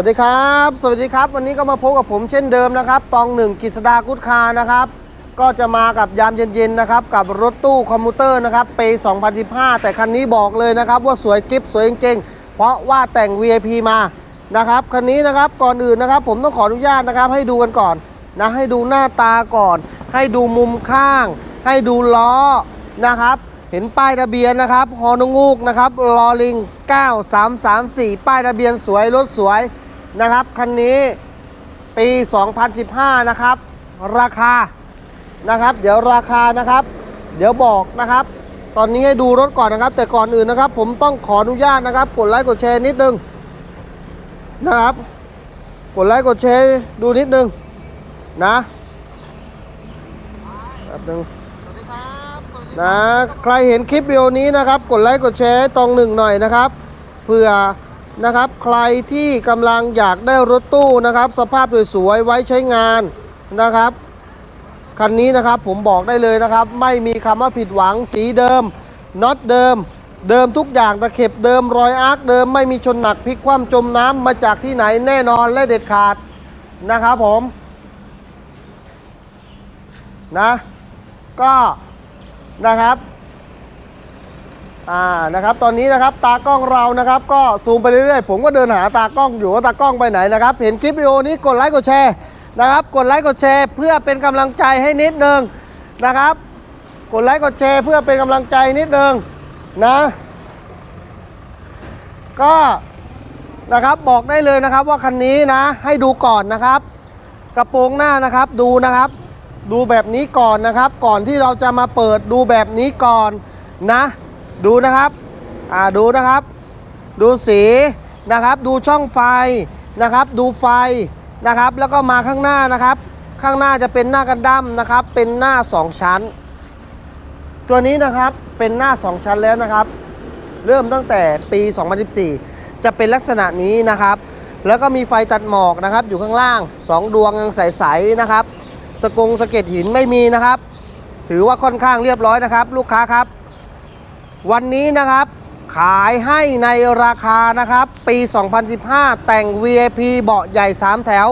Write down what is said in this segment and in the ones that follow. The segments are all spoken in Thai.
วัสดีครับ สวัสดีครับ วันนี้ก็มาพบกับผมเช่นเดิมนะครับ ตองหนึ่งกิษดากุดคานะครับ ก็จะมากับยามเย็นๆนะครับ กับรถตู้คอมพิวเตอร์นะครับปี2015 แต่คันนี้บอกเลยนะครับว่าสวยกิฟสวยจริงๆ เพราะว่าแต่ง VIP มานะครับ คันนี้นะครับก่อนอื่นนะครับ ผมต้องขออนุญาตนะครับ ให้ดูกันก่อนนะให้ดูหน้าตาก่อน ให้ดูมุมข้าง ให้ดูล้อนะครับ เห็นป้ายทะเบียนนะครับฮอนงูกนะครับลอลิง 9334 ป้ายทะเบียนสวยรถสวย นะครับ คันนี้ปี 2015 นะครับ ราคานะครับ เดี๋ยวราคานะครับ เดี๋ยวบอกนะครับ ตอนนี้ให้ดูรถก่อนนะครับ แต่ก่อนอื่นนะครับ ผมต้องขออนุญาตนะครับ กดไลค์กดแชร์นิดนึงนะครับ กดไลค์กดแชร์ดูนิดนึงนะแป๊บนึงนะใครเห็นคลิปวิดีโอนี้นะครับ กดไลค์กดแชร์ตรงหนึ่งหน่อยนะครับเพื่อ นะครับ ใครที่กำลังอยากได้รถตู้นะครับ สภาพสวยๆไว้ใช้งานนะครับคันนี้นะครับผมบอกได้เลยนะครับ ไม่มีคำว่าผิดหวังสีเดิมน็อตเดิม เดิมทุกอย่างตะเข็บเดิมรอยอาร์คเดิมไม่มีชนหนักพลิกคว่ำจมน้ำมาจากที่ไหนแน่นอนและเด็ดขาดนะครับผมนะก็นะครับ อ่านะครับตอนนี้นะครับตากล้องเรานะครับก็ซูมไปเรื่อยๆ ผมก็เดินหาตากล้องอยู่ว่าตากล้องไปไหนนะครับ เห็นคลิปวิดีโอนี้กดไลค์กดแชร์นะครับ กดไลค์กดแชร์ เพื่อเป็นกำลังใจให้นิดนึงนะครับ กดไลค์กดแชร์เพื่อเป็นกำลังใจนิดนึงนะก็นะครับบอกได้เลยนะครับว่าคันนี้นะให้ดูก่อนนะครับ กระโปรงหน้านะครับดูนะครับ ดูแบบนี้ก่อนนะครับ ก่อนที่เราจะมาเปิดดูแบบนี้ก่อนนะ ดูนะครับอ่าดูนะครับ ดูสีนะครับ ดูช่องไฟนะครับ ดูไฟนะครับ แล้วก็มาข้างหน้านะครับ ข้างหน้าจะเป็นหน้ากันดั้มนะครับ เป็นหน้า 2 ชั้น ตัวนี้นะครับเป็นหน้า 2 ชั้นแล้วนะครับ เริ่มตั้งแต่ปี 2014 จะเป็นลักษณะนี้นะครับ แล้วก็มีไฟตัดหมอกนะครับ อยู่ข้างล่าง 2 ดวงยังใสๆนะครับ สกงสะเก็ดหินไม่มีนะครับ ถือว่าค่อนข้างเรียบร้อยนะครับ ลูกค้าครับ วันนี้นะครับขายให้ในราคานะครับ ปี 2015 แต่ง VIP เบาะใหญ่ 3 แถว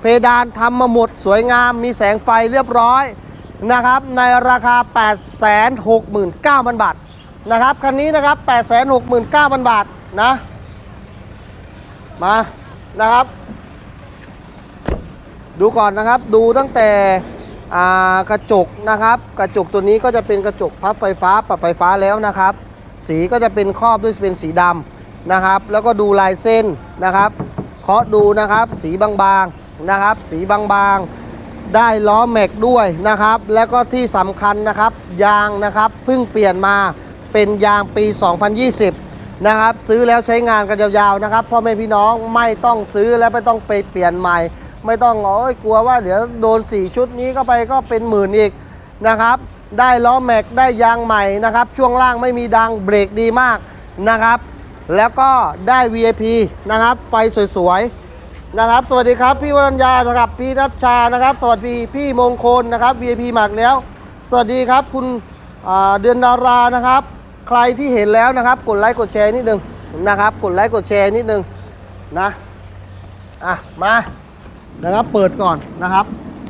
เพดานทำมาหมดสวยงามมีแสงไฟเรียบร้อยนะครับ ในราคา 869,000 บาทนะครับคันนี้นะครับ 869,000 บาทนะมานะครับ ดูก่อนนะครับดูตั้งแต่ กระจกนะครับ กระจกตัวนี้ก็จะเป็นกระจกพับไฟฟ้าปรับไฟฟ้าแล้วนะครับ สีก็จะเป็นครอบด้วยเป็นสีดำนะครับ แล้วก็ดูลายเส้นนะครับเคาะดูนะครับ สีบางๆนะครับ สีบางๆ ได้ล้อแม็กด้วยนะครับ แล้วก็ที่สำคัญนะครับ ยางนะครับเพิ่งเปลี่ยนมาเป็นยางปี 2020 นะครับ ซื้อแล้วใช้งานกันยาวๆนะครับพ่อแม่พี่น้องไม่ต้องซื้อและไม่ต้องไปเปลี่ยนใหม่ ไม่ต้องโอ้ยกลัวว่าเดี๋ยวโดน 4 ชุดนี้ก็ไปก็เป็นหมื่นอีกนะครับ ได้ล้อแม็กได้ยางใหม่นะครับ ช่วงล่างไม่มีดังเบรกดีมากนะครับ แล้วก็ได้ VIP นะครับ ไฟสวยๆนะครับ สวัสดีครับพี่วรัญญานะครับพี่นัชชานะครับ สวัสดีพี่มงคลนะครับ VIP หมากแล้ว สวัสดีครับคุณเดือนดารานะครับ ใครที่เห็นแล้วนะครับ กดไลค์กดแชร์นิดนึงนะครับ กดไลค์กดแชร์นิดนึงนะอะมา นะครับเปิดก่อนนะครับ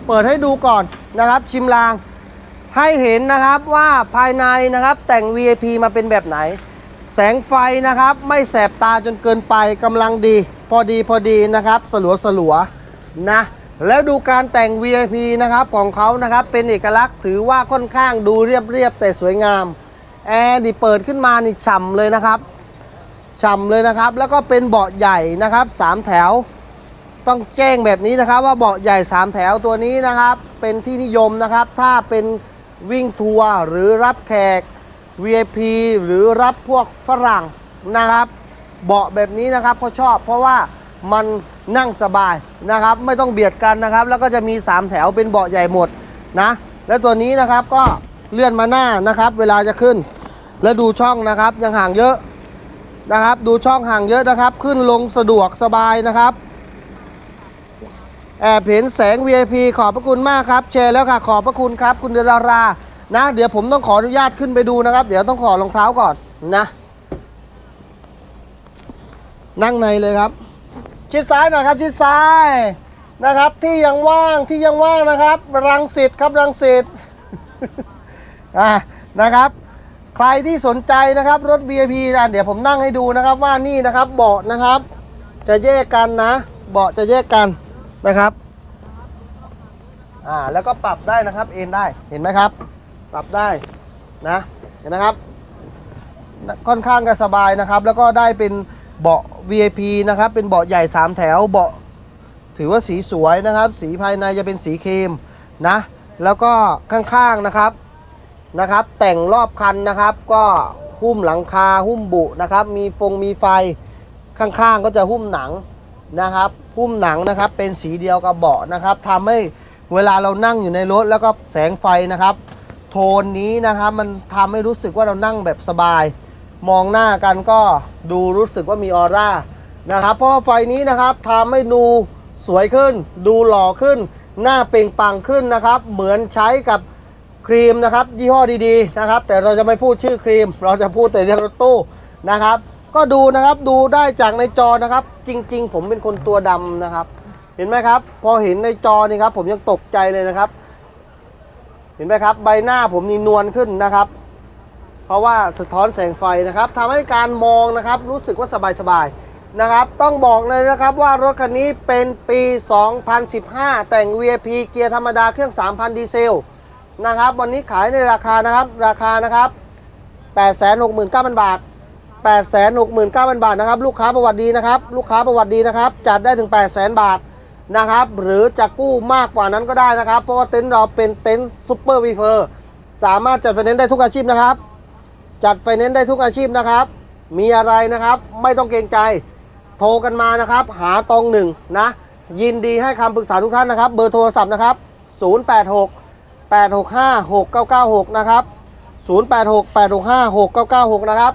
เปิดให้ดูก่อนนะครับ ชิมลางให้เห็นนะครับว่าภายในนะครับแต่ง VIP มาเป็นแบบไหน แสงไฟนะครับ ไม่แสบตาจนเกินไปกำลังดี พอดีพอดีนะครับ สลัวสลัวนะแล้วดูการแต่ง VIP นะครับของเขานะครับเป็นเอกลักษณ์ถือว่าค่อนข้างดูเรียบเรียบแต่สวยงามแอร์นี่เปิดขึ้นมานี่ฉ่ำเลยนะครับฉ่ำเลยนะครับ แล้วก็เป็นเบาะใหญ่นะครับสามแถว ต้องแจ้งแบบนี้นะครับ ว่าเบาะใหญ่ 3 แถวตัวนี้นะครับ เป็นที่นิยมนะครับ ถ้าเป็นวิ่งทัวร์หรือรับแขก VIP หรือรับพวกฝรั่งนะครับ เบาะแบบนี้นะครับเขาชอบ เพราะว่ามันนั่งสบายนะครับ ไม่ต้องเบียดกันนะครับ แล้วก็จะมี 3 แถวเป็นเบาะใหญ่หมดนะ และตัวนี้นะครับก็เลื่อนมาหน้านะครับ เวลาจะขึ้น แล้วดูช่องนะครับยังห่างเยอะนะครับ ดูช่องห่างเยอะนะครับ ขึ้นลงสะดวกสบายนะครับ แอบเห็นแสง VIP ขอบพระคุณมากครับแชร์แล้วค่ะ ขอบพระคุณครับ คุณเดลารา นะ เดี๋ยวผมต้องขออนุญาตขึ้นไปดูนะครับ เดี๋ยวต้องขอรองเท้าก่อนนะ นั่งในเลยครับ ชิดซ้ายหน่อยครับ ชิดซ้ายนะครับ ที่ยังว่างที่ยังว่างนะครับ รังสิตครับรังสิตอ่านะครับใครที่สนใจนะครับรถ VIP นะเดี๋ยวผมนั่งให้ดูนะครับว่านี่นะครับเบาะนะครับ จะแยกกันนะ เบาะจะแยกกัน นะครับอ่าแล้วก็ปรับได้นะครับเอ็นได้เห็นไหมครับ ปรับได้นะเห็นนะครับ ค่อนข้างจะสบายนะครับ แล้วก็ได้เป็นเบาะ VIP นะครับเป็นเบาะใหญ่ 3 แถวเบาะถือว่าสีสวยนะครับ สีภายในจะเป็นสีครีมนะแล้วก็ข้างๆนะครับนะครับ แต่งรอบคันนะครับ ก็หุ้มหลังคาหุ้มบุนะครับ มีฟงมีไฟข้างๆก็จะหุ้มหนังนะครับ หุ้มหนังนะครับ เป็นสีเดียวกับเบาะนะครับทำให้เวลาเรานั่งอยู่ในรถแล้วก็แสงไฟนะครับ โทนนี้นะครับมันทำให้รู้สึกว่าเรานั่งแบบสบาย มองหน้ากันก็ดูรู้สึกว่ามีออร่านะครับเพราะไฟนี้นะครับทำให้ดูสวยขึ้น ดูหล่อขึ้น หน้าเปล่งปลังขึ้นนะครับ เหมือนใช้กับครีมนะครับยี่ห้อดีๆนะครับ แต่เราจะไม่พูดชื่อครีม เราจะพูดแต่เรื่องรถตู้นะครับ ก็ดูนะครับดูได้จากในจอนะครับ จริง ๆ ผมเป็นคนตัวดำนะครับ เห็นไหมครับ พอเห็นในจอนี่ครับ ผมยังตกใจเลยนะครับ เห็นไหมครับ ใบหน้าผมนี่นวลขึ้นนะครับ เพราะว่าสะท้อนแสงไฟนะครับทำให้การมองนะครับ รู้สึกว่าสบายๆนะครับ ต้องบอกเลยนะครับว่ารถคันนี้เป็นปี 2015 แต่ง VIP เกียร์ธรรมดาเครื่อง 3,000 ดีเซลนะครับ วันนี้ขายในราคานะครับ ราคานะครับ 869,000 บาท 869,000 บาทนะครับ ลูกค้าประวัติดีนะครับ ลูกค้าประวัติดีนะครับ จัดได้ถึง 800,000 บาทนะครับ หรือจะกู้มากกว่านั้นก็ได้นะครับ เพราะว่าเต็นท์เราเป็นเต็นท์ซูเปอร์วีเฟอร์สามารถจัดไฟแนนซ์ได้ทุกอาชีพนะครับ จัดไฟแนนซ์ได้ทุกอาชีพนะครับ มีอะไรนะครับไม่ต้องเกรงใจ โทรกันมานะครับ หาตองหนึ่งนะ ยินดีให้คำปรึกษาทุกท่านนะครับ เบอร์โทรศัพท์นะครับ 086 865 6996 นะครับ 086 865 6996 นะครับ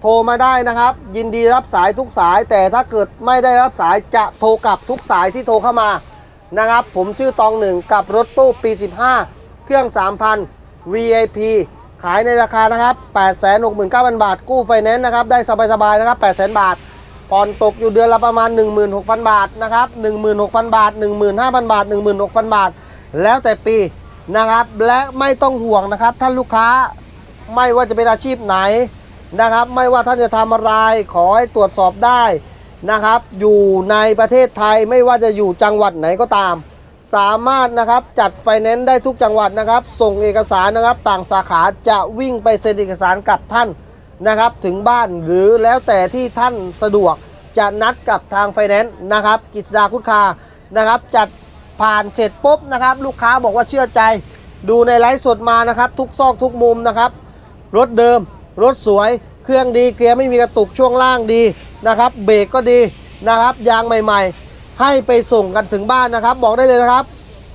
โทรมาได้นะครับ ยินดีรับสายทุกสาย แต่ถ้าเกิดไม่ได้รับสายจะโทรกลับทุกสายที่โทรเข้ามานะครับ ผมชื่อตองหนึ่งกับรถตู้ปี 15 เครื่อง 3,000 VIP ขายในราคานะครับ 869,000 บาท กู้ไฟแนนซ์นะครับ ได้สบายๆนะครับ 800,000 บาทผ่อนตกอยู่เดือนละประมาณ 16,000 บาทนะครับ 16,000 บาท 15,000 บาท 16,000 บาท แล้วแต่ปีนะครับ และไม่ต้องห่วงนะครับ ท่านลูกค้าไม่ว่าจะเป็นอาชีพไหน นะครับ ไม่ว่าท่านจะทำอะไรขอให้ตรวจสอบได้นะครับ อยู่ในประเทศไทยไม่ว่าจะอยู่จังหวัดไหนก็ตาม สามารถนะครับจัดไฟแนนซ์ได้ทุกจังหวัดนะครับ ส่งเอกสารนะครับ ต่างสาขาจะวิ่งไปเซ็นเอกสารกับท่านนะครับ ถึงบ้านหรือแล้วแต่ที่ท่านสะดวกจะนัดกับทางไฟแนนซ์นะครับ กิจดาคุดคานะครับ จัดผ่านเสร็จปุ๊บนะครับ ลูกค้าบอกว่าเชื่อใจ ดูในไลฟ์สดมานะครับ ทุกซอกทุกมุมนะครับ รถเดิม รถสวย เครื่องดีเกียร์ไม่มีกระตุกช่วงล่างดีนะครับเบรกก็ดีนะครับยางใหม่ๆ ให้ไปส่งกันถึงบ้านนะครับ บอกได้เลยนะครับ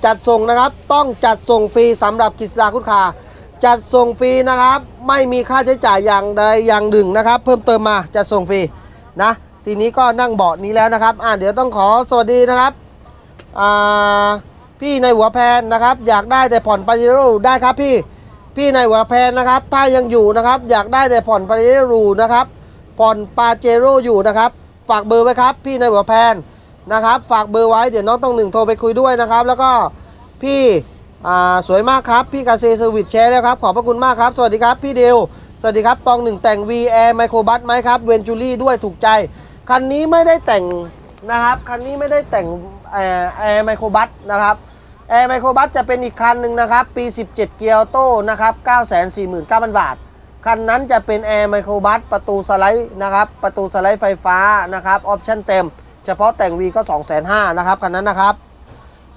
จัดส่งนะครับต้องจัดส่งฟรีสำหรับกิจสดาคุณคาจัดส่งฟรีนะครับ ไม่มีค่าใช้จ่ายอย่างใดอย่างหนึ่งนะครับ เพิ่มเติมมาจัดส่งฟรีนะทีนี้ก็นั่งเบาะนี้แล้วนะครับอ่าเดี๋ยวต้องขอสวัสดีนะครับอ่าพี่ในหัวแพนนะครับ อยากได้แต่ผ่อนปาเจโร่ได้ครับพี่ พี่ในหัวแพนนะครับ ถ้ายังอยู่นะครับ อยากได้แต่ผ่อนปาเจโร่นะครับ ผ่อนปาเจโร่อยู่นะครับ ฝากเบอร์ไว้ครับ พี่ในหัวแพนนะครับ ฝากเบอร์ไว้เดี๋ยวน้องต้องหนึ่งโทรไปคุยด้วยนะครับ แล้วก็พี่สวยมากครับ พี่กาเซเซอร์วิสแชร์แล้วครับ ขอบพระคุณมากครับ สวัสดีครับพี่เดวสวัสดีครับ ตองหนึ่งแต่ง V Air Micro Bus ไหมครับเวนจูรี่ด้วยถูกใจ คันนี้ไม่ได้แต่งนะครับ คันนี้ไม่ได้แต่งแอร์ไมโครบัสนะครับ แอร์ไมโครบัสจะเป็นอีกคันหนึ่งนะครับ ปี 17 เกียร์โต้นะครับ 949,000 บาท คันนั้นจะเป็นแอร์ไมโครบัสประตูสไลด์นะครับ ประตูสไลด์ไฟฟ้านะครับ ออปชั่นเต็ม เฉพาะแต่ง V ก็ 250,000นะครับ คันนั้นนะครับ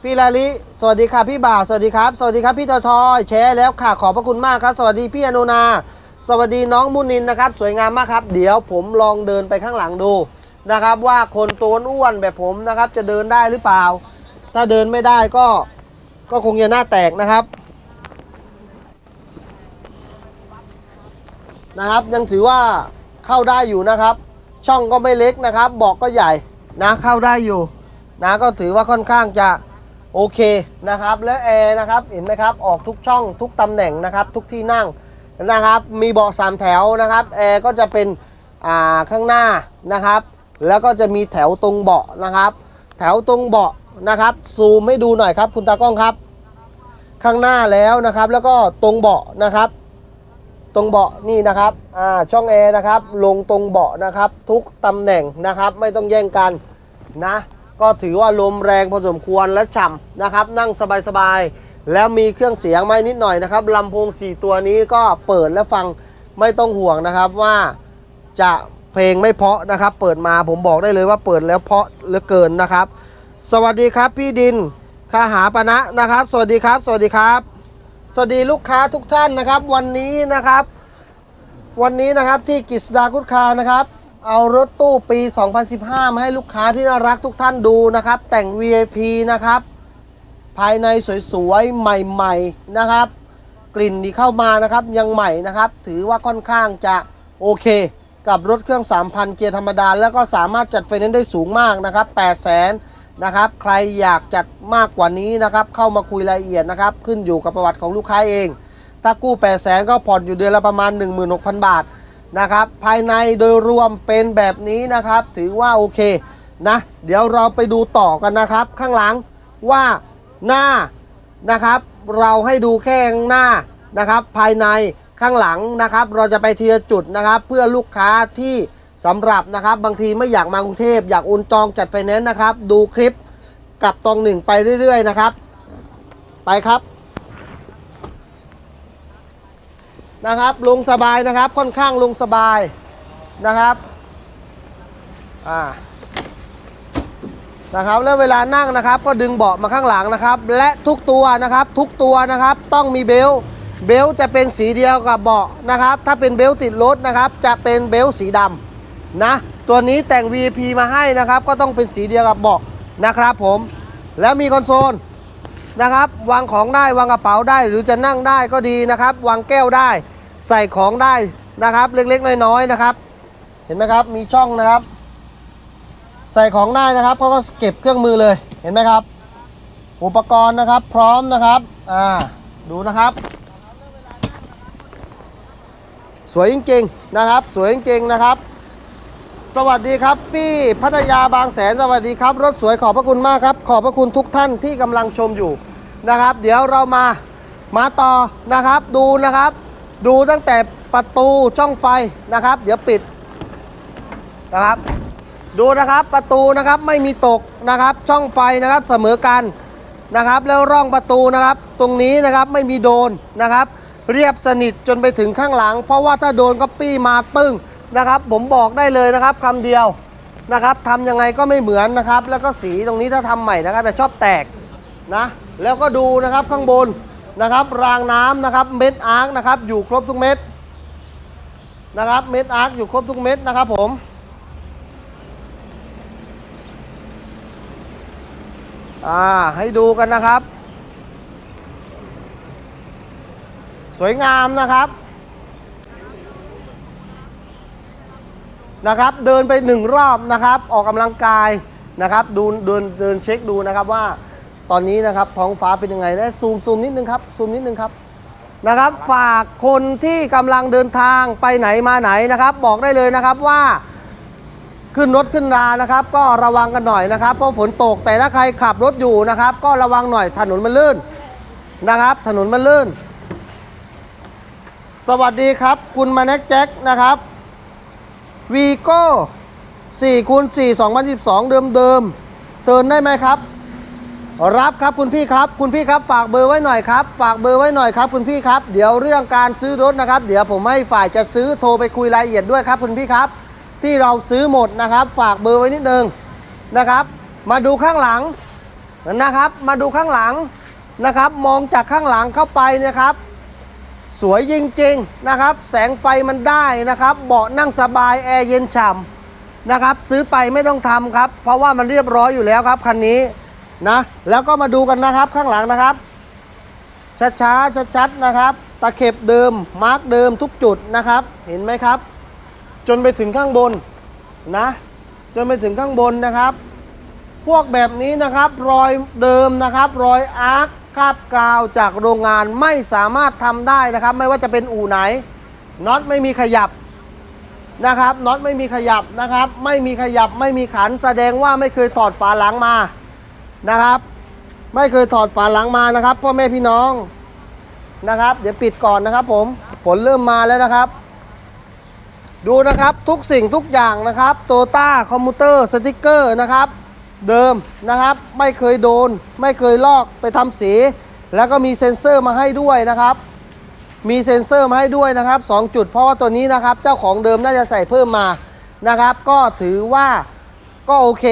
พี่ลาลิ สวัสดีค่ะพี่บ่าว สวัสดีครับ สวัสดีครับพี่ทอยทอยแชร์แล้วค่ะ ขอบพระคุณมากครับ สวัสดีพี่อนุนา สวัสดีน้องมุนินนะครับ สวยงามมากครับ เดี๋ยวผมลองเดินไปข้างหลังดูนะครับว่าคนตัวอ้วนแบบผมนะครับจะเดินได้หรือเปล่า ถ้าเดินไม่ได้ก็ ก็คงจะหน้าแตกนะครับ นะครับ ยังถือว่าเข้าได้อยู่นะครับ ช่องก็ไม่เล็กนะครับเบอกก็ใหญ่นะเข้าได้อยู่นะก็ถือว่าค่อนข้างจะโอเคนะครับ และแอร์นะครับเห็นไหมครับออกทุกช่องทุกตำแหน่งนะครับ ทุกที่นั่งนะครับ มีเบาะสามแถวนะครับแอร์ก็จะเป็นอ่าข้างหน้านะครับ แล้วก็จะมีแถวตรงเบาะนะครับ แถวตรงเบาะ นะครับ ซูมให้ดูหน่อยครับ คุณตากล้องครับ ข้างหน้าแล้วนะครับ แล้วก็ตรงเบาะนะครับ ตรงเบาะนี่นะครับอ่าช่องแอร์นะครับ ลงตรงเบาะนะครับ ทุกตำแหน่งนะครับ ไม่ต้องแย่งกันนะ ก็ถือว่าลมแรงพอสมควรและฉ่ำนะครับ นั่งสบายๆแล้วมีเครื่องเสียงไหมนิดหน่อยนะครับลำโพง4ตัวนี้ก็เปิดและฟังไม่ต้องห่วงนะครับว่าจะเพลงไม่เพาะนะครับ เปิดมาผมบอกได้เลยว่าเปิดแล้วเพาะเหลือเกินนะครับ สวัสดีครับพี่ดินคาหาปณะนะครับ สวัสดีครับ สวัสดีครับ สวัสดีลูกค้าทุกท่านนะครับ วันนี้นะครับ วันนี้นะครับที่กิษดากุดคานะครับ เอารถตู้ปี 2015 มาให้ลูกค้าที่น่ารักทุกท่านดูนะครับ แต่ง VIP นะครับ ภายในสวยๆ ใหม่ๆนะครับ กลิ่นที่เข้ามานะครับยังใหม่นะครับ ถือว่าค่อนข้างจะโอเค กับรถเครื่อง 3,000 เกียร์ธรรมดา แล้วก็สามารถจัดไฟแนนซ์ได้สูงมากนะครับ8 0 0 0 0 0 นะครับ ใครอยากจัดมากกว่านี้นะครับ เข้ามาคุยรายละเอียดนะครับ ขึ้นอยู่กับประวัติของลูกค้าเอง ถ้ากู้8 0 0 0 0 0ก็ผ่อนอยู่เดือนละประมาณ 16,000 บาทนะครับ ภายในโดยรวมเป็นแบบนี้นะครับ ถือว่าโอเคนะ เดี๋ยวเราไปดูต่อกันนะครับ ข้างหลังว่าหน้านะครับ เราให้ดูแค่หน้านะครับ ภายในข้างหลังนะครับ เราจะไปทีละจุดนะครับ เพื่อลูกค้าที่ สำหรับนะครับบางทีไม่อยากมากรุงเทพอยากโอนจองจัดไฟแนนซ์นะครับ ดูคลิปกับตองหนึ่งไปเรื่อย ๆ นะครับ ไปครับนะครับ ลงสบายนะครับ ค่อนข้างลงสบายนะครับอ่านะครับ แล้วเวลานั่งนะครับ ก็ดึงเบาะมาข้างหลังนะครับ และทุกตัวนะครับทุกตัวนะครับ ต้องมีเบลต์เบลต์จะเป็นสีเดียวกับเบาะนะครับ ถ้าเป็นเบลต์ติดรถนะครับ จะเป็นเบลต์สีดำ นะ ตัวนี้แต่ง VIP มาให้นะครับ ก็ต้องเป็นสีเดียวกับเบาะนะครับผม แล้วมีคอนโซลนะครับ วางของได้วางกระเป๋าได้ หรือจะนั่งได้ก็ดีนะครับ วางแก้วได้ ใส่ของได้นะครับ เล็กๆน้อยๆนะครับ เห็นไหมครับมีช่องนะครับ ใส่ของได้นะครับเขาก็เก็บเครื่องมือเลยเห็นไหมครับ อุปกรณ์นะครับพร้อมนะครับอ่าดูนะครับสวยจริงๆนะครับ สวยจริงๆนะครับ สวัสดีครับ พี่พัทยาบางแสนสวัสดีครับ รถสวยขอบพระคุณมากครับ ขอบพระคุณทุกท่านที่กำลังชมอยู่นะครับ เดี๋ยวเรามามาต่อนะครับ ดูนะครับ ดูตั้งแต่ประตูช่องไฟนะครับ เดี๋ยวปิดนะครับ ดูนะครับประตูนะครับไม่มีตกนะครับ ช่องไฟนะครับเสมอกันนะครับ แล้วร่องประตูนะครับ ตรงนี้นะครับไม่มีโดนนะครับ เรียบสนิทจนไปถึงข้างหลัง เพราะว่าถ้าโดนก็ปี้มาตึ้ง นะครับ ผมบอกได้เลยนะครับคำเดียวนะครับทำยังไงก็ไม่เหมือนนะครับ แล้วก็สีตรงนี้ถ้าทำใหม่นะครับจะชอบแตกนะแล้วก็ดูนะครับข้างบนนะครับ รางน้ำนะครับเม็ดอาร์คนะครับ อยู่ครบทุกเม็ดนะครับเม็ดอาร์คอยู่ครบทุกเม็ดนะครับผมอ่าให้ดูกันนะครับ สวยงามนะครับ นะครับ เดินไปหนึ่งรอบนะครับ ออกกำลังกายนะครับ ดูเดินเดินเช็คดูนะครับว่าตอนนี้นะครับท้องฟ้าเป็นยังไงนะซูมซูมนิดนึงครับซูมนิดนึงครับนะครับ ฝากคนที่กำลังเดินทางไปไหนมาไหนนะครับ บอกได้เลยนะครับว่าขึ้นรถขึ้นรานะครับ ก็ระวังกันหน่อยนะครับ เพราะฝนตกแต่ถ้าใครขับรถอยู่นะครับ ก็ระวังหน่อยถนนมันลื่นนะครับ ถนนมันลื่น สวัสดีครับ คุณมาเน็กแจ็คนะครับ วีโก้4คูณ4 2012เดิมเดิมเตือนได้ไหมครับ รับครับคุณพี่ครับ คุณพี่ครับฝากเบอร์ไว้หน่อยครับ ฝากเบอร์ไว้หน่อยครับ คุณพี่ครับ เดี๋ยวเรื่องการซื้อรถนะครับ เดี๋ยวผมให้ฝ่ายจะซื้อโทรไปคุยรายละเอียดด้วยครับ คุณพี่ครับ ที่เราซื้อหมดนะครับ ฝากเบอร์ไว้นิดนึงนะครับ มาดูข้างหลังนะครับ มาดูข้างหลังนะครับ มองจากข้างหลังเข้าไปนะครับ สวยจริงๆนะครับ แสงไฟมันได้นะครับ เบาะนั่งสบายแอร์เย็นฉ่ำนะครับ ซื้อไปไม่ต้องทำครับ เพราะว่ามันเรียบร้อยอยู่แล้วครับคันนี้นะ แล้วก็มาดูกันนะครับข้างหลังนะครับช้าๆชัดๆนะครับ ตะเข็บเดิมมาร์กเดิมทุกจุดนะครับ เห็นไหมครับ จนไปถึงข้างบนนะ จนไปถึงข้างบนนะครับ พวกแบบนี้นะครับรอยเดิมนะครับ รอยอาร์ค คาบกาวจากโรงงานไม่สามารถทำได้นะครับ ไม่ว่าจะเป็นอู่ไหนน็อตไม่มีขยับนะครับน็อตไม่มีขยับนะครับ ไม่มีขยับไม่มีขันแสดงว่าไม่เคยถอดฝาหลังมานะครับ ไม่เคยถอดฝาหลังมานะครับพ่อแม่พี่น้องนะครับ เดี๋ยวปิดก่อนนะครับ ผมฝนเริ่มมาแล้วนะครับ ดูนะครับทุกสิ่งทุกอย่างนะครับโตต้าคอมพิวเตอร์สติกเกอร์นะครับ เดิมนะครับ ไม่เคยโดน ไม่เคยลอกไปทำสี แล้วก็มีเซ็นเซอร์มาให้ด้วยนะครับ มีเซ็นเซอร์มาให้ด้วยนะครับ 2 จุดเพราะว่าตัวนี้นะครับ เจ้าของเดิมน่าจะใส่เพิ่มมานะครับ ก็ถือว่าก็โอเค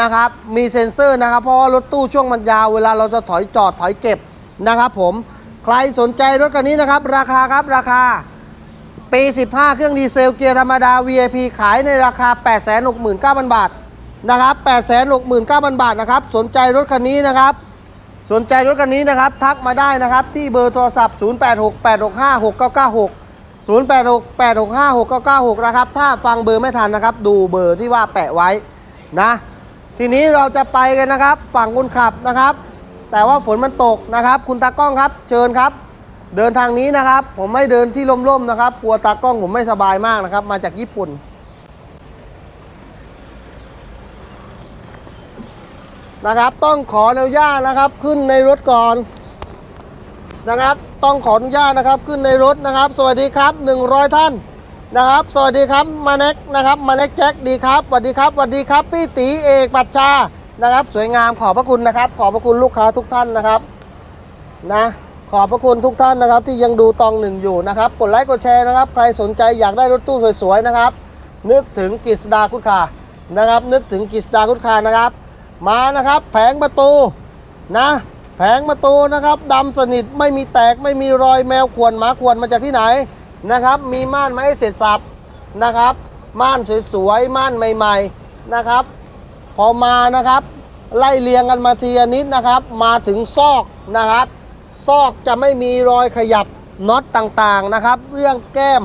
นะครับ มีเซ็นเซอร์นะครับ เพราะว่ารถตู้ช่วงมันยาวเวลาเราจะถอยจอดถอยเก็บนะครับผมใครสนใจรถคันนี้นะครับ ราคาครับราคาปี 15 เครื่องดีเซลเกียร์ธรรมดา VIP ขายในราคา 869,000 บาท นะครับ869,000 บาทนะครับ สนใจรถคันนี้นะครับ สนใจรถคันนี้นะครับ ทักมาได้นะครับ ที่เบอร์โทรศัพท์ 0868656996 0868656996 นะครับ ถ้าฟังเบอร์ไม่ทันนะครับ ดูเบอร์ที่ว่าแปะไว้นะ ทีนี้เราจะไปกันนะครับ ฝั่งคนขับนะครับ แต่ว่าฝนมันตกนะครับ คุณตากล้องครับ เชิญครับ เดินทางนี้นะครับ ผมไม่เดินที่ร่มๆนะครับกลัวตากล้องผมไม่สบายมากนะครับ มาจากญี่ปุ่น นะครับ ต้องขออนุญาตนะครับขึ้นในรถก่อนนะครับ ต้องขออนุญาตนะครับขึ้นในรถนะครับ สวัสดีครับ 100 ท่านนะครับ สวัสดีครับมาเน็กนะครับมาเน็กแจ็คดีครับสวัสดีครับสวัสดีครับพี่ตีเอกปัชชานะครับ สวยงามขอบพระคุณนะครับ ขอบพระคุณลูกค้าทุกท่านนะครับนะขอบพระคุณทุกท่านนะครับ ที่ยังดูตองหนึ่งอยู่นะครับ กดไลค์กดแชร์นะครับ ใครสนใจอยากได้รถตู้สวยๆนะครับ นึกถึงกฤษดาคุดคานะครับ นึกถึงกฤษดาคุดคานะครับ มานะครับ แผงประตูนะแผงประตูนะครับดำสนิทไม่มีแตกไม่มีรอยแมวข่วนหมาข่วนมาจากที่ไหนนะครับ มีม่านไม้เสร็จสับนะครับ ม่านสวยๆม่านใหม่ๆนะครับ พอมานะครับ ไล่เรียงกันมาทีนิดนะครับ มาถึงซอกนะครับ ซอกจะไม่มีรอยขยับน็อตต่างๆนะครับ เรื่องแก้ม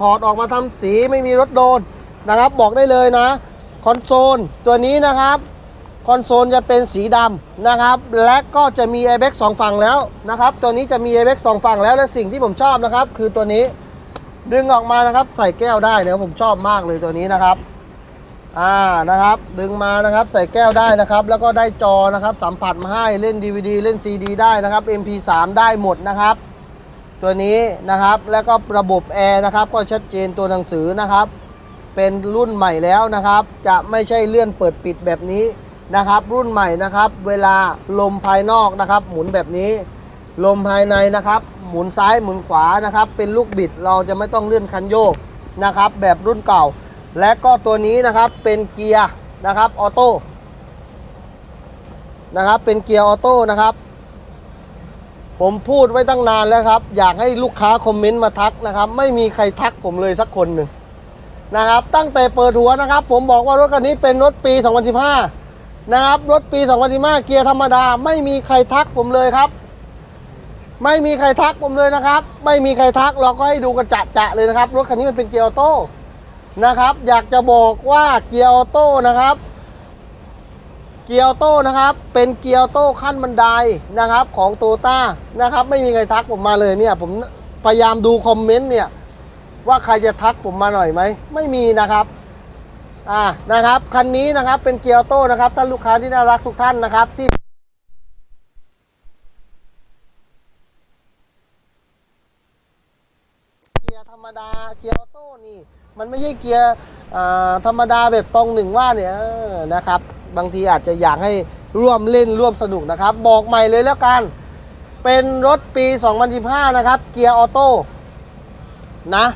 ถอดออกมาทำสีไม่มีรถโดนนะครับ บอกได้เลยนะ คอนโซลตัวนี้นะครับ คอนโซลจะเป็นสีดำนะครับ และก็จะมี a i r b a g สองฝั่งแล้วนะครับ ตัวนี้จะมี a i r b a g สองฝั่งแล้ว และสิ่งที่ผมชอบนะครับ คือตัวนี้ดึงออกมานะครับ ใส่แก้วได้เนะครับผมชอบมากเลยตัวนี้นะครับอ่านะครับ ดึงมานะครับใส่แก้วได้นะครับ แล้วก็ได้จอนะครับสัมผัสมาให้เล่น DVD เล่น CD ได้นะครับ MP3 ได้หมดนะครับ ตัวนี้นะครับแล้วก็ระบบแอร์นะครับก็ชัดเจนตัวหนังสือนะครับ เป็นรุ่นใหม่แล้วนะครับ จะไม่ใช่เลื่อนเปิดปิดแบบนี้ นะครับ รุ่นใหม่นะครับ เวลาลมภายนอกนะครับ หมุนแบบนี้ ลมภายในนะครับ หมุนซ้ายหมุนขวานะครับ เป็นลูกบิดเราจะไม่ต้องเลื่อนคันโยกนะครับ แบบรุ่นเก่า และก็ตัวนี้นะครับเป็นเกียร์นะครับออโต้นะครับเป็นเกียร์ออโต้นะครับผมพูดไว้ตั้งนานแล้วครับ อยากให้ลูกค้าคอมเมนต์มาทักนะครับ ไม่มีใครทักผมเลยสักคนหนึ่งนะครับ ตั้งแต่เปิดหัวนะครับ ผมบอกว่ารถคันนี้เป็นรถปี 2015 นะครับ รถปี2015เกียร์ธรรมดา ไม่มีใครทักผมเลยครับ ไม่มีใครทักผมเลยนะครับ ไม่มีใครทักเราก็ให้ดูกันจะเลยนะครับ รถคันนี้มันเป็นเกียร์ออโต้นะครับ อยากจะบอกว่าเกียร์ออโต้นะครับเกียร์ออโต้นะครับ เป็นเกียร์ออโต้ขั้นบันไดนะครับ ของโตต้านะครับ ไม่มีใครทักผมมาเลยเนี่ย ผมพยายามดูคอมเมนต์เนี่ย ว่าใครจะทักผมมาหน่อยไหม ไม่มีนะครับ อ่านะครับคันนี้นะครับเป็นเกียร์ออโต้นะครับท่านลูกค้าที่น่ารักทุกท่านนะครับที่เกียร์ธรรมดาเกียร์ออโต้นี่มันไม่ใช่เกียร์ธรรมดาแบบตรงหนึ่งว่าเนี่ยนะครับ บางทีอาจจะอยากให้ร่วมเล่นร่วมสนุกนะครับ บอกใหม่เลยแล้วกัน เป็นรถปี 2015 นะครับ เกียร์ออโต้นะ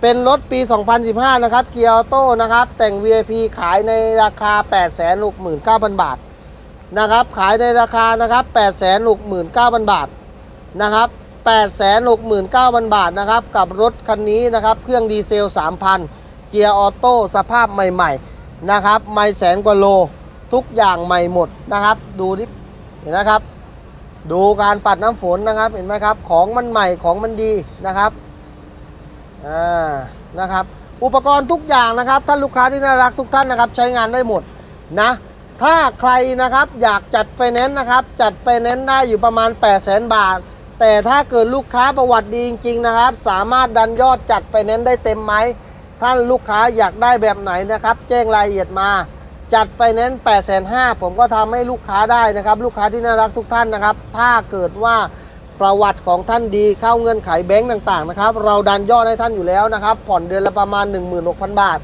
เป็นรถปี 2015 นะครับ เกียร์ออโต้นะครับ แต่ง VIP ขายในราคา 869,000 บาทนะครับ ขายในราคานะครับ 869,000 บาทนะครับ 869,000 บาทนะครับ กับรถคันนี้นะครับ เครื่องดีเซล 3,000 เกียร์ออโต้สภาพใหม่ๆนะครับ ไม่แสนกว่าโล ทุกอย่างใหม่หมดนะครับ ดูดิเห็นนะครับ ดูการปัดน้ำฝนนะครับ เห็นไหมครับ ของมันใหม่ของมันดีนะครับ อ่านะครับ อุปกรณ์ทุกอย่างนะครับ ท่านลูกค้าที่น่ารักทุกท่านนะครับ ใช้งานได้หมดนะ ถ้าใครนะครับอยากจัดไฟแนนซ์นะครับ จัดไฟแนนซ์ได้อยู่ประมาณ 8 0 0 0 0 0 บาท แต่ถ้าเกิดลูกค้าประวัติดีจริงๆนะครับ สามารถดันยอดจัดไฟแนนซ์ได้เต็มไหม ท่านลูกค้าอยากได้แบบไหนนะครับ แจ้งรายละเอียดมา จัดไฟแนนซ์8 5 0 0 0ผมก็ทำให้ลูกค้าได้นะครับ ลูกค้าที่น่ารักทุกท่านนะครับ ถ้าเกิดว่า ประวัติของท่านดีเข้าเงื่อนไขแบงก์ต่างๆนะครับเราดันยอดให้ท่านอยู่แล้วนะครับ ผ่อนเดือนละประมาณ 16,000 บาท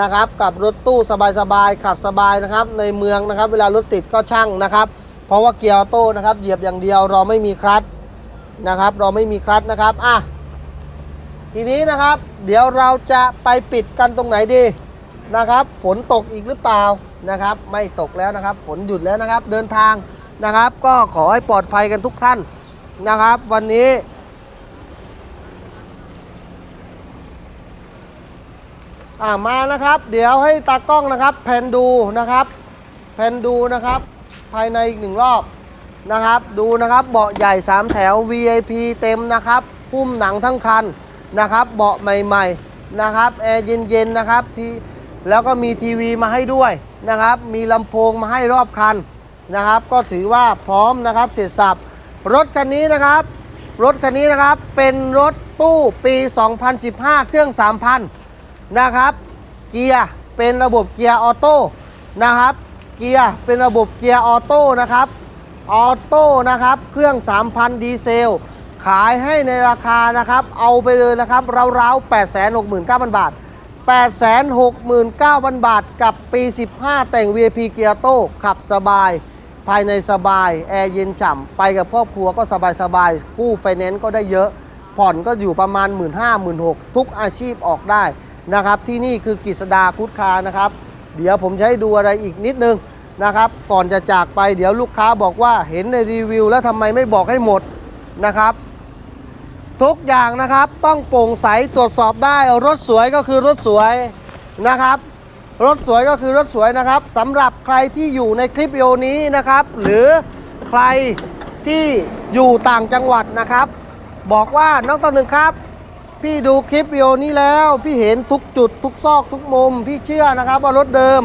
นะครับกับรถตู้สบายๆขับสบายนะครับในเมืองนะครับ เวลารถติดก็ช่างนะครับ เพราะว่าเกียร์ออโต้นะครับเหยียบอย่างเดียวเราไม่มีคลัตช์นะครับ เราไม่มีคลัตช์นะครับอะทีนี้นะครับ เดี๋ยวเราจะไปปิดกันตรงไหนดีนะครับฝนตกอีกหรือเปล่านะครับ ไม่ตกแล้วนะครับ ฝนหยุดแล้วนะครับ เดินทางนะครับ ก็ขอให้ปลอดภัยกันทุกท่าน นะครับ วันนี้ อ่ามานะครับ เดี๋ยวให้ตากล้องนะครับแพนดูนะครับแพนดูนะครับ ภายในอีกหนึ่งรอบนะครับ ดูนะครับเบาะใหญ่ 3 แถว VIP เต็มนะครับพุ่มหนังทั้งคันนะครับ เบาะใหม่ๆนะครับแอร์เย็นๆนะครับที่แล้วก็มีทีวีมาให้ด้วยนะครับ มีลำโพงมาให้รอบคันนะครับ ก็ถือว่าพร้อมนะครับเสร็จสับ รถคันนี้นะครับ รถคันนี้นะครับเป็นรถตู้ปี 2015 เครื่อง 3,000 นะครับ เกียร์เป็นระบบเกียร์ออโต้นะครับ เกียร์เป็นระบบเกียร์ออโต้นะครับ ออโต้นะครับ เครื่อง 3,000 ดีเซล ขายให้ในราคานะครับ เอาไปเลยนะครับราวๆ 869,000 บาท 869,000 บาท กับปี 15 แต่ง VIP เกียร์โต้ขับสบาย ภายในสบาย แอร์เย็นฉ่ำ ไปกับครอบครัวก็สบายสบาย กู้ไฟแนนซ์ก็ได้เยอะ ผ่อนก็อยู่ประมาณ 1 5 0 0 0 1 6ทุกอาชีพออกได้นะครับ ที่นี่คือกฤษดาคุดคานะครับ เดี๋ยวผมจะให้ดูอะไรอีกนิดนึงนะครับ ก่อนจะจากไปเดี๋ยวลูกค้าบอกว่าเห็นในรีวิว แล้วทำไมไม่บอกให้หมดนะครับ ทุกอย่างนะครับต้องโปร่งใสตรวจสอบได้รถสวยก็คือรถสวยนะครับ รถสวยก็คือรถสวยนะครับสำหรับใครที่อยู่ในคลิปวิดีโอนี้นะครับ หรือใครที่อยู่ต่างจังหวัดนะครับ บอกว่าน้องต้นหนึ่งครับ พี่ดูคลิปวิดีโอนี้แล้ว พี่เห็นทุกจุด ทุกซอกทุกมุม พี่เชื่อนะครับว่ารถเดิม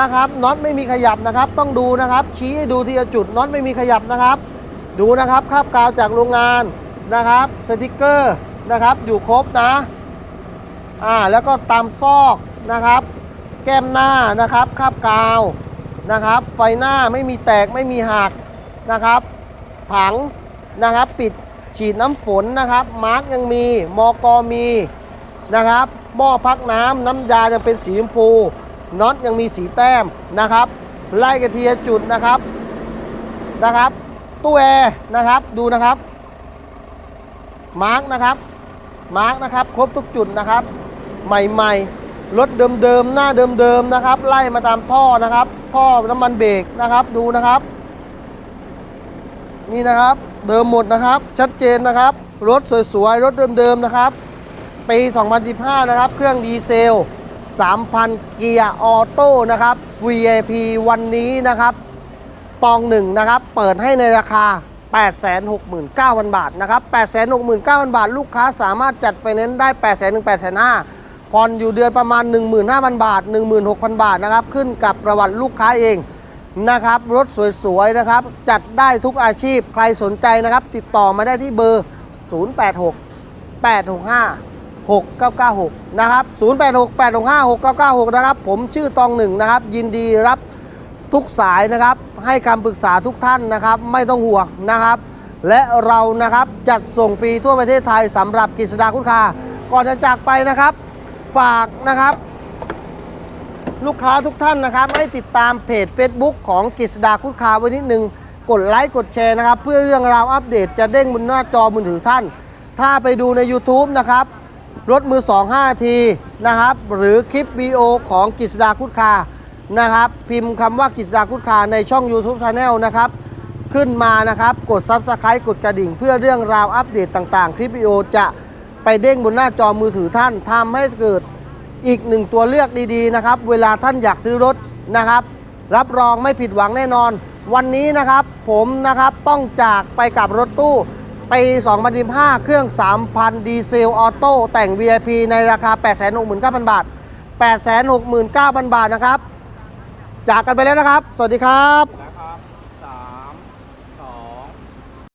นะครับน็อตไม่มีขยับนะครับ ต้องดูนะครับ ชี้ให้ดูทีละจุดน็อตไม่มีขยับนะครับ ดูนะครับคราบกาวจากโรงงานนะครับสติกเกอร์นะครับอยู่ครบนะอ่าแล้วก็ตามซอกนะครับ แก้มหน้านะครับคาบกาวนะครับ ไฟหน้าไม่มีแตกไม่มีหักนะครับถังนะครับ ปิดฉีดน้ำฝนนะครับ มาร์กยังมีมอกอมีนะครับหม้อพักน้ำน้ำยายังเป็นสีชมพูน็อตยังมีสีแต้มนะครับ ไล่กระเทียจุดนะครับนะครับตู้แอร์นะครับดูนะครับ มาร์กนะครับ มาร์กนะครับ ครบทุกจุดนะครับ ใหม่ๆ รถเดิมๆ หน้าเดิมๆ นะครับ ไล่มาตามท่อนะครับ ท่อน้ำมันเบรกนะครับ ดูนะครับ นี่นะครับ เดิมหมดนะครับ ชัดเจนนะครับ รถสวยๆ รถเดิมๆ นะครับ ปี 2015 นะครับ เครื่องดีเซล 3,000 เกียร์ออโต้นะครับ VIP วันนี้นะครับ ตองหนึ่งนะครับ เปิดให้ในราคา 869,000 บาทนะครับ 869,000 บาท ลูกค้าสามารถจัดไฟแนนซ์ได้ 8 0 0 0 0 0 8 5 0 0 ผ่อนอยู่เดือนประมาณ 15,000 บาท 16,000 บาทนะครับ ขึ้นกับประวัติลูกค้าเองนะครับ รถสวยๆนะครับ จัดได้ทุกอาชีพ ใครสนใจนะครับ ติดต่อมาได้ที่เบอร์ 086 865 6996 นะครับ 086 865 6996 นะครับ ผมชื่อตองหนึ่งนะครับ ยินดีรับทุกสายนะครับ ให้คำปรึกษาทุกท่านนะครับ ไม่ต้องห่วงนะครับ และเรานะครับจัดส่งฟรีทั่วประเทศไทยสำหรับกฤษดาคุณคาก่อนจะจากไปนะครับ ฝากนะครับ ลูกค้าทุกท่านนะครับให้ติดตามเพจ Facebook ของกฤษดาคุดคาไว้นิดนึง กดไลค์กดแชร์นะครับ เพื่อเรื่องราวอัปเดตจะเด้งบนหน้าจอมือถือท่าน ถ้าไปดูใน YouTube นะครับ รถมือ 2 5 ทีนะครับ หรือคลิปวีโอของกฤษดาคุดคานะครับ พิมพ์คำว่ากฤษดาคุดคาในช่อง YouTube Channel นะครับขึ้นมานะครับ กด Subscribe กดกระดิ่ง เพื่อเรื่องราวอัปเดตต่างๆ คลิปวิดีโอจะ ไปเด้งบนหน้าจอมือถือท่านทำให้เกิดอีกหนึ่งตัวเลือกดีๆนะครับ เวลาท่านอยากซื้อรถนะครับ รับรองไม่ผิดหวังแน่นอน วันนี้นะครับผมนะครับต้องจากไปกับรถตู้ปี2015 เครื่อง 3,000 ดีเซลออโต้แต่ง VIP ในราคา 869,000 บาท 869,000 บาทนะครับ จากกันไปแล้วนะครับ สวัสดีครับ